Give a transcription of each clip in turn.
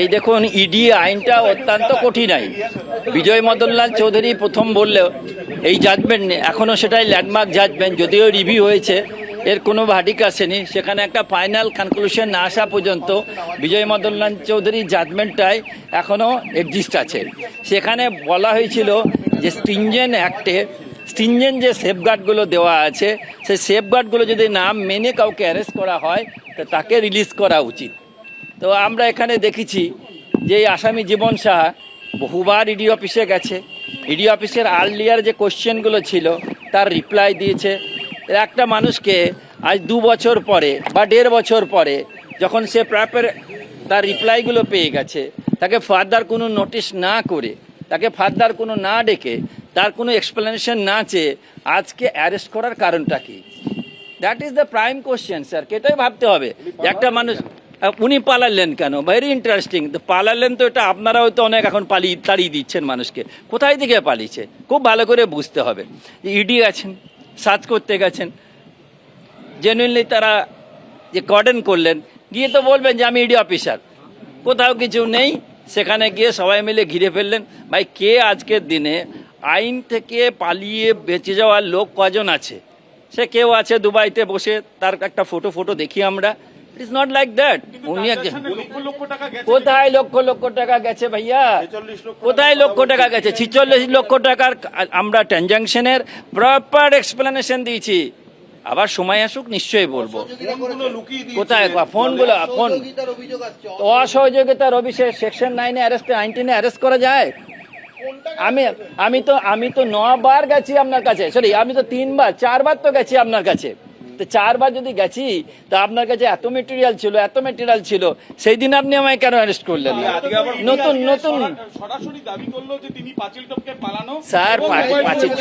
এই দেখুন ইডি আইনটা অত্যন্ত কঠিন আইন বিজয় মদনলাল চৌধুরী প্রথম বললেও, এই জাজমেন্ট এখনও সেটাই ল্যান্ডমার্ক জাজমেন্ট যদিও রিভিউ হয়েছে, এর কোনো ভাটিক আসেনি। সেখানে একটা ফাইনাল কনক্লুশন না আসা পর্যন্ত বিজয় মদনলাল চৌধুরীর জাজমেন্টটাই এখনও এক্সিস্ট আছে। সেখানে বলা হয়েছিল যে স্ট্রিঞ্জেন অ্যাক্টে স্ট্রিঞ্জেন যে সেফগার্ডগুলো দেওয়া আছে, সেই সেফগার্ডগুলো যদি না মেনে কাউকে অ্যারেস্ট করা হয়, তো তাকে রিলিজ করা উচিত। তো আমরা এখানে দেখেছি যে এই আসামি জীবন সাহা বহুবার ইডি অফিসে গেছে। ইডি অফিসের আর্লিয়ার যে কোশ্চেনগুলো ছিল, তার রিপ্লাই দিয়েছে। একটা মানুষকে আজ দু বছর পরে বা দেড় বছর পরে যখন সে প্রাপের তার রিপ্লাইগুলো পেয়ে গেছে, তাকে ফার্দার কোনো নোটিশ না করে, তাকে ফার্দার কোনো না ডেকে, তার কোনো এক্সপ্লেনেশন না চেয়ে আজকে অ্যারেস্ট করার কারণটা কি? That is the prime question sir এটাই ভাবতে হবে একটা মানুষ উনি পালালেন কেন? ভেরি ইন্টারেস্টিং পালালেন তো এটা আপনারা হয়তো অনেক এখন পালিয়ে তাড়িয়ে দিচ্ছেন মানুষকে। কোথায় থেকে পালিয়েছে? খুব ভালো করে বুঝতে হবে। ইডি গেছেন সার্চ করতে গেছেন। জেনুইনলি তারা যে কর্ডেন করলেন, গিয়ে তো বলবেন যে আমি ইডি অফিসার কোথাও কিছু নেই, সেখানে গিয়ে সবাই মিলে ঘিরে ফেললেন। ভাই, কে আজকের দিনে আইন থেকে পালিয়ে বেঁচে যাওয়ার লোক কজন আছে? সে কেউ আছে দুবাইতে বসে, তার একটা ফটো ফটো দেখি আমরা। It is not like that উনি কোথায় লক্ষ লক্ষ টাকা গেছে ভাইয়া? কোথায় লক্ষ টাকা গেছে? ছিচল্লিশ লক্ষ টাকার আমরা ট্রানজাকশনের প্রপার এক্সপ্লেনেশন দিয়েছি। আবার সময় আসুক নিশ্চয়ই বলব। কোথায়? ফোনগুলো ফোন অসহযোগিতার অভিষেক সেকশন নাইনে অ্যারেস্ট নাইনটিনে অ্যারেস্ট করা যায়? আমি আমি তো আমি তো নবার গেছি আপনার কাছে। সরি আমি তো তিনবার চারবার তো গেছি আপনার কাছে। তো চারবার যদি গেছি তা আপনার কাছে এত মেটেরিয়াল ছিল এত মেটেরিয়াল ছিল সেই দিন আপনি আমায় কেন অ্যারেস্ট করলেন? নতুন নতুন। সরাসরি দাবি করল যে তিনি পাঁচিল টপকে পালানো। স্যার, পাঁচিল-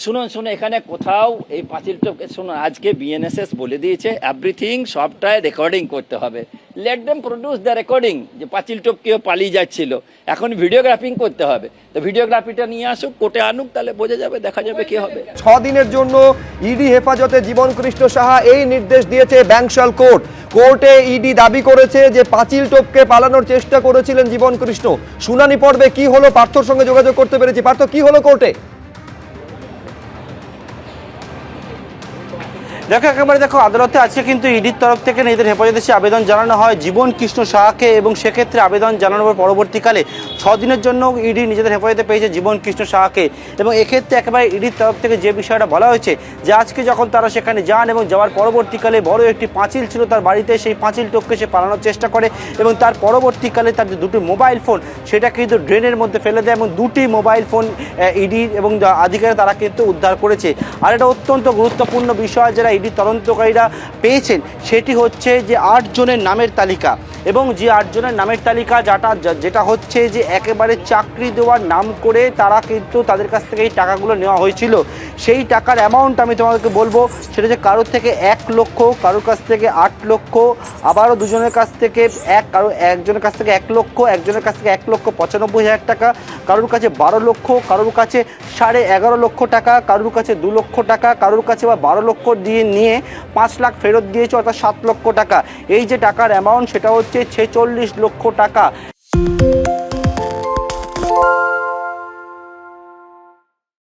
শুনুন শুনুন এখানে কোথাও এই পাঁচিল টপকে শুনুন আজকে বিএনএসএস বলে দিয়েছে এভরিথিং সবটাই রেকর্ডিং করতে হবে। Let them produce the recording যে পাঁচিল টপ কেউ পালিয়ে যাচ্ছিল। এখন ভিডিওগ্রাফিং করতে হবে। তো ভিডিওগ্রাফিটা নিয়ে আসুক, কোর্টে আনুক, তাহলে বোঝা যাবে, দেখা যাবে কি হবে। ছ দিনের জন্য ইডি হেফাজতে জীবন কৃষ্ণ সাহা এই নির্দেশ দিয়েছে ব্যাংশাল কোর্ট। কোর্টে ইডি দাবি করেছে যে পাঁচিল টোপকে পালানোর চেষ্টা করেছিলেন জীবন কৃষ্ণ শুনানি পর্বে কি হলো? পার্থর সঙ্গে যোগাযোগ করতে পেরেছি। পার্থ, কি হলো কোর্টে? দেখো, একেবারে দেখো, আদালতে আজকে কিন্তু ইডির তরফ থেকে নিজেদের হেফাজতে সে আবেদন জানানো হয় জীবন কৃষ্ণ সাহাকে এবং সেক্ষেত্রে আবেদন জানানোর পরবর্তীকালে ছ দিনের জন্য ইডি নিজেদের হেফাজতে পেয়েছে জীবন কৃষ্ণ সাহাকে। এবং এক্ষেত্রে একেবারে ইডির তরফ থেকে যে বিষয়টা বলা হয়েছে যে আজকে যখন তারা সেখানে যান এবং যাওয়ার পরবর্তীকালে বড় একটি পাঁচিল ছিল তার বাড়িতে, সেই পাঁচিল টপকে সে পালানোর চেষ্টা করে এবং তার পরবর্তীকালে তার যে দুটি মোবাইল ফোন, সেটা কিন্তু ড্রেনের মধ্যে ফেলে দেয় এবং দুটি মোবাইল ফোন ইডি এবং আধিকারিক তারা কিন্তু উদ্ধার করেছে। আর এটা অত্যন্ত গুরুত্বপূর্ণ বিষয়, যারা ইডি তদন্তকারীরা পেয়েছেন, সেটি হচ্ছে যে আটজনের নামের তালিকা এবং যে আটজনের নামের তালিকা যাটা যেটা হচ্ছে যে একেবারে চাকরি দেওয়ার নাম করে তারা কিন্তু তাদের কাছ থেকে এই টাকাগুলো নেওয়া হয়েছিল। সেই টাকার অ্যামাউন্ট আমি তোমাদেরকে বলব, সেটা যে কারোর থেকে এক লক্ষ, কারোর কাছ থেকে আট লক্ষ, আবারও দুজনের কাছ থেকে এক, কারও একজনের কাছ থেকে এক লক্ষ, একজনের কাছ থেকে এক লক্ষ পঁচানব্বই হাজার টাকা, কারোর কাছে বারো লক্ষ, কারোর কাছে সাড়ে এগারো লক্ষ টাকা, কারোর কাছে দু লক্ষ টাকা, কারোর কাছে বা বারো লক্ষ দিয়ে নিয়ে পাঁচ লাখ ফেরত দিয়েছে, অর্থাৎ সাত লক্ষ টাকা। এই যে টাকার অ্যামাউন্ট সেটা হচ্ছে ছেচল্লিশ লক্ষ টাকা।